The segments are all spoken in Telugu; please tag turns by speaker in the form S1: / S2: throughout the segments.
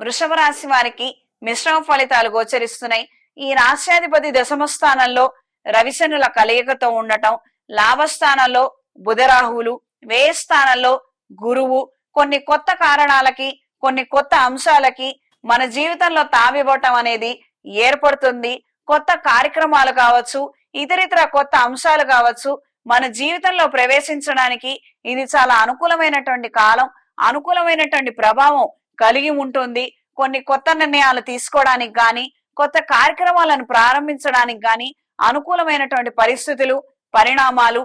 S1: వృషభ రాశి వారికి మిశ్రమ ఫలితాలు గోచరిస్తున్నాయి. ఈ రాష్ట్రాధిపతి దశమ స్థానంలో రవిశనుల కలయికతో ఉండటం లాభస్థానంలో బుధరాహువులు వ్యయ స్థానంలో గురువు కొన్ని కొత్త కారణాలకి కొన్ని కొత్త అంశాలకి మన జీవితంలో తావివ్వటం అనేది ఏర్పడుతుంది. కొత్త కార్యక్రమాలు కావచ్చు ఇతరితర కొత్త అంశాలు కావచ్చు మన జీవితంలో ప్రవేశించడానికి ఇది చాలా అనుకూలమైనటువంటి కాలం అనుకూలమైనటువంటి ప్రభావం కలిగి ఉంటుంది. కొన్ని కొత్త నిర్ణయాలు తీసుకోవడానికి గాని కొత్త కార్యక్రమాలను ప్రారంభించడానికి గాని అనుకూలమైనటువంటి పరిస్థితులు పరిణామాలు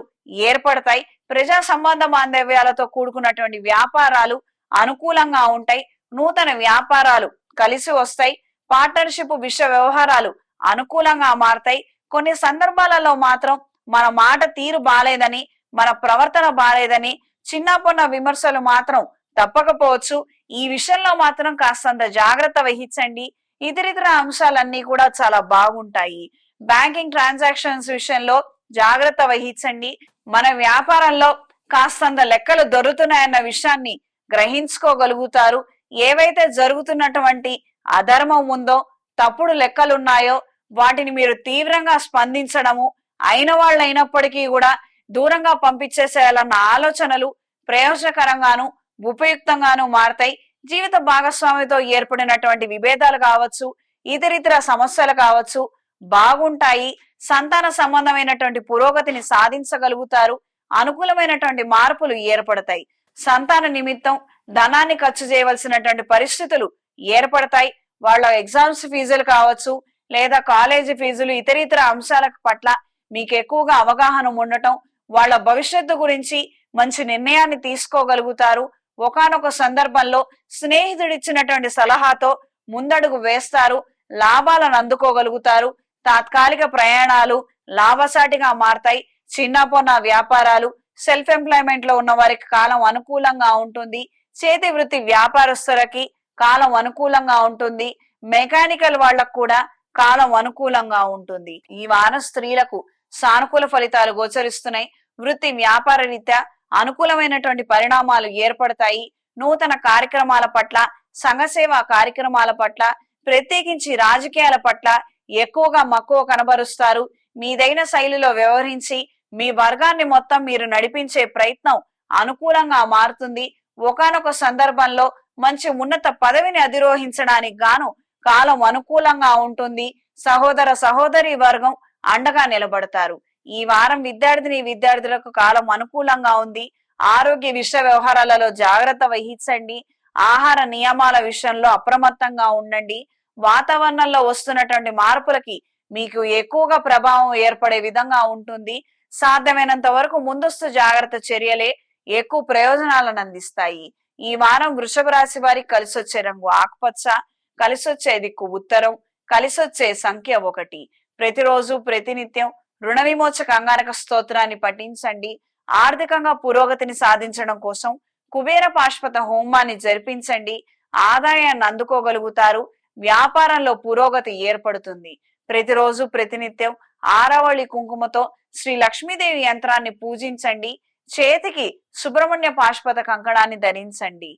S1: ఏర్పడతాయి. ప్రజా సంబంధ బాంధవ్యాలతో కూడుకున్నటువంటి వ్యాపారాలు అనుకూలంగా ఉంటాయి. నూతన వ్యాపారాలు కలిసి వస్తాయి. పార్ట్నర్షిప్ విశ్వ వ్యవహారాలు అనుకూలంగా మారతాయి. కొన్ని సందర్భాలలో మాత్రం మన మాట తీరు బాలేదని మన ప్రవర్తన బాలేదని చిన్న పొన్న విమర్శలు మాత్రం తప్పకపోవచ్చు. ఈ విషయంలో మాత్రం కాస్తంత జాగ్రత్త వహించండి. ఇతరితర అంశాలన్నీ కూడా చాలా బాగుంటాయి. బ్యాంకింగ్ ట్రాన్సాక్షన్స్ విషయంలో జాగ్రత్త వహించండి. మన వ్యాపారంలో కాస్తంత లెక్కలు దొరుకుతున్నాయన్న విషయాన్ని గ్రహించుకోగలుగుతారు. ఏవైతే జరుగుతున్నటువంటి అధర్మం ఉందో తప్పుడు లెక్కలున్నాయో వాటిని మీరు తీవ్రంగా స్పందించడము అయిన వాళ్ళు అయినప్పటికీ కూడా దూరంగా పంపించేసేయాలన్న ఆలోచనలు ప్రయోజనకరంగాను ఉపయుక్తంగాను మారతాయి. జీవిత భాగస్వామితో ఏర్పడినటువంటి విభేదాలు కావచ్చు ఇతరితర సమస్యలు కావచ్చు బాగుంటాయి సంతాన సంబంధమైనటువంటి పురోగతిని సాధించగలుగుతారు అనుకూలమైనటువంటి మార్పులు ఏర్పడతాయి. సంతాన నిమిత్తం ధనాన్ని ఖర్చు చేయవలసినటువంటి పరిస్థితులు ఏర్పడతాయి. వాళ్ళ ఎగ్జామ్స్ ఫీజులు కావచ్చు లేదా కాలేజీ ఫీజులు ఇతరితర అంశాల పట్ల మీకు ఎక్కువగా అవగాహన ఉండటం వాళ్ళ భవిష్యత్తు గురించి మంచి నిర్ణయాన్ని తీసుకోగలుగుతారు. ఒకానొక సందర్భంలో స్నేహితుడిచ్చినటువంటి సలహాతో ముందడుగు వేస్తారు లాభాలను అందుకోగలుగుతారు. తాత్కాలిక ప్రయాణాలు లాభసాటిగా మారతాయి. చిన్న పొన్న వ్యాపారాలు సెల్ఫ్ ఎంప్లాయ్మెంట్లో ఉన్న వారికి కాలం అనుకూలంగా ఉంటుంది. చేతి వృత్తి వ్యాపారస్తులకి కాలం అనుకూలంగా ఉంటుంది. మెకానికల్ వాళ్ళకు కూడా కాలం అనుకూలంగా ఉంటుంది. ఈ వారం స్త్రీలకు సానుకూల ఫలితాలు గోచరిస్తున్నాయి. వృత్తి వ్యాపార రీత్యా అనుకూలమైనటువంటి పరిణామాలు ఏర్పడతాయి. నూతన కార్యక్రమాల పట్ల సంఘసేవా కార్యక్రమాల పట్ల ప్రత్యేకించి రాజకీయాల పట్ల ఎక్కువగా మక్కువ కనబరుస్తారు. మీదైన శైలిలో వ్యవహరించి మీ వర్గాన్ని మొత్తం మీరు నడిపించే ప్రయత్నం అనుకూలంగా మారుతుంది. ఒకానొక సందర్భంలో మంచి ఉన్నత పదవిని అధిరోహించడానికి గాను కాలం అనుకూలంగా ఉంటుంది. సహోదర సహోదరి వర్గం అండగా నిలబడతారు. ఈ వారం విద్యార్థిని విద్యార్థులకు కాలం అనుకూలంగా ఉంది. ఆరోగ్య విషయ వ్యవహారాలలో జాగ్రత్త వహించండి. ఆహార నియమాల విషయంలో అప్రమత్తంగా ఉండండి. వాతావరణంలో వస్తున్నటువంటి మార్పులకి మీకు ఎక్కువగా ప్రభావం ఏర్పడే విధంగా ఉంటుంది. సాధ్యమైనంత వరకు ముందస్తు జాగ్రత్త చర్యలే ఎక్కువ ప్రయోజనాలను అందిస్తాయి. ఈ వారం వృషభ రాశి వారికి కలిసొచ్చే రంగు ఆకుపచ్చ కలిసొచ్చే దిక్కు ఉత్తరం కలిసొచ్చే సంఖ్య ఒకటి. ప్రతిరోజు ప్రతినిత్యం రుణ విమోచక అంగారక స్తోత్రాన్ని పఠించండి. ఆర్థికంగా పురోగతిని సాధించడం కోసం కుబేర పాశ్వత హోమాన్ని జరిపించండి. ఆదాయాన్ని అందుకోగలుగుతారు. వ్యాపారంలో పురోగతి ఏర్పడుతుంది. ప్రతిరోజు ప్రతినిత్యం ఆరవళి కుంకుమతో శ్రీ లక్ష్మీదేవి యంత్రాన్ని పూజించండి. చేతికి సుబ్రహ్మణ్య పాశ్వత కంకణాన్ని ధరించండి.